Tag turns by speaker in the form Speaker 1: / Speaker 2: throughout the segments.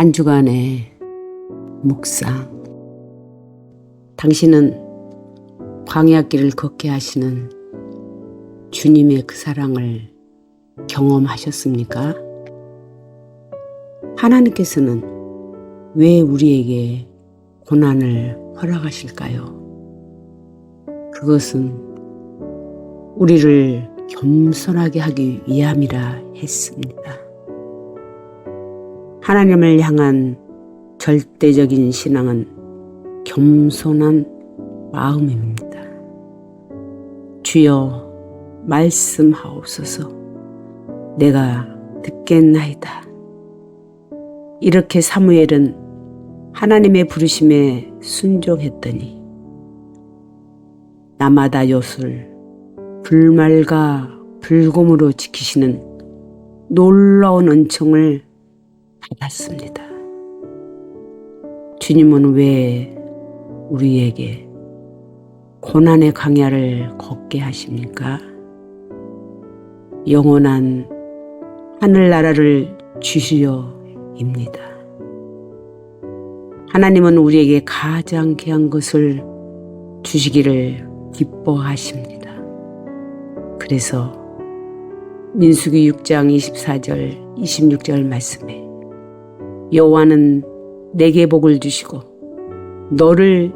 Speaker 1: 한 주간의 묵상. 당신은 광야길을 걷게 하시는 주님의 그 사랑을 경험하셨습니까? 하나님께서는 왜 우리에게 고난을 허락하실까요? 그것은 우리를 겸손하게 하기 위함이라 했습니다. 하나님을 향한 절대적인 신앙은 겸손한 마음입니다. 주여 말씀하옵소서 내가 듣겠나이다. 이렇게 사무엘은 하나님의 부르심에 순종했더니 나마다 엿을 불말과 불곰으로 지키시는 놀라운 은총을 받았습니다. 주님은 왜 우리에게 고난의 강야를 걷게 하십니까? 영원한 하늘나라를 주시려입니다. 하나님은 우리에게 가장 귀한 것을 주시기를 기뻐하십니다. 그래서 민수기 6장 24절 26절 말씀에 여호와는 내게 복을 주시고 너를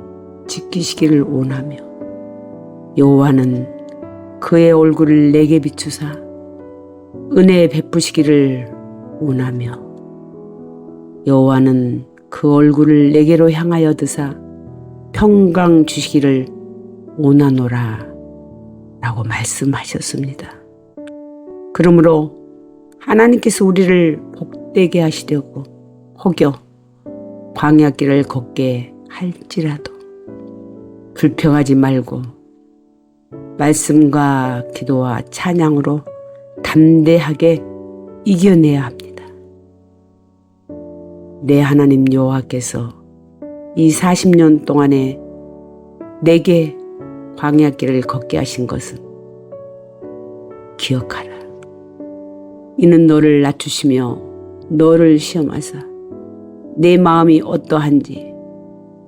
Speaker 1: 지키시기를 원하며 여호와는 그의 얼굴을 내게 비추사 은혜 베푸시기를 원하며 여호와는 그 얼굴을 내게로 향하여 드사 평강 주시기를 원하노라 라고 말씀하셨습니다. 그러므로 하나님께서 우리를 복되게 하시려고 혹여 광야길을 걷게 할지라도 불평하지 말고 말씀과 기도와 찬양으로 담대하게 이겨내야 합니다. 내 하나님 여호와께서 이 40년 동안에 내게 광야길을 걷게 하신 것은 기억하라. 이는 너를 낮추시며 너를 시험하사 내 마음이 어떠한지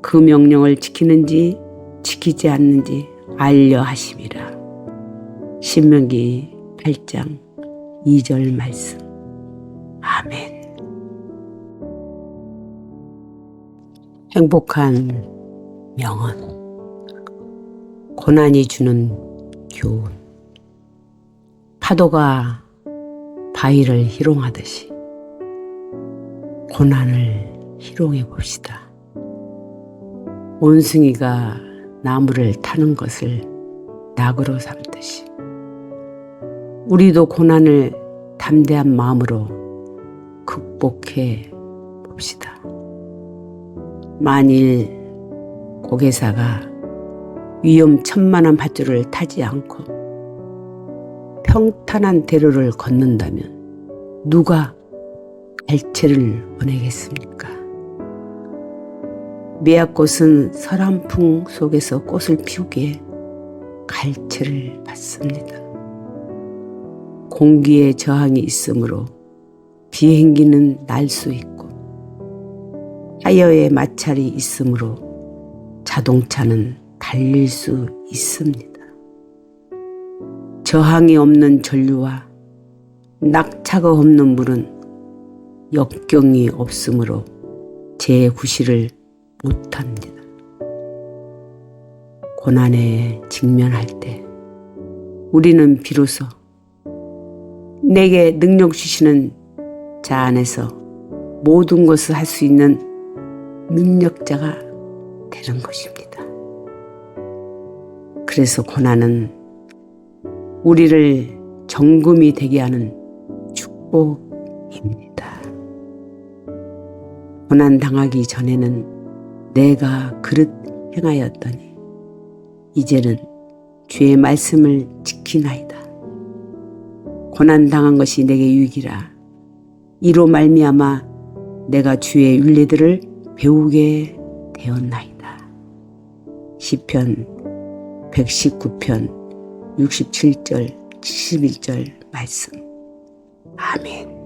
Speaker 1: 그 명령을 지키는지 지키지 않는지 알려 하심이라. 신명기 8장 2절 말씀. 아멘. 행복한 명언. 고난이 주는 교훈. 파도가 바위를 희롱하듯이 고난을 희롱해 봅시다. 원숭이가 나무를 타는 것을 낙으로 삼듯이 우리도 고난을 담대한 마음으로 극복해 봅시다. 만일 고개사가 위험천만한 밧줄을 타지 않고 평탄한 대로를 걷는다면 누가 갈채를 보내겠습니까? 미약꽃은 설한풍 속에서 꽃을 피우기에 갈채를 받습니다. 공기에 저항이 있으므로 비행기는 날 수 있고 타이어에 마찰이 있으므로 자동차는 달릴 수 있습니다. 저항이 없는 전류와 낙차가 없는 물은 역경이 없으므로 재구시를 못합니다. 고난에 직면할 때 우리는 비로소 내게 능력 주시는 자 안에서 모든 것을 할 수 있는 능력자가 되는 것입니다. 그래서 고난은 우리를 정금이 되게 하는 축복입니다. 고난 당하기 전에는 내가 그릇 행하였더니 이제는 주의 말씀을 지키나이다. 고난 당한 것이 내게 유익이라 이로 말미암아 내가 주의 윤례들을 배우게 되었나이다. 시편 119편 67절 71절 말씀. 아멘.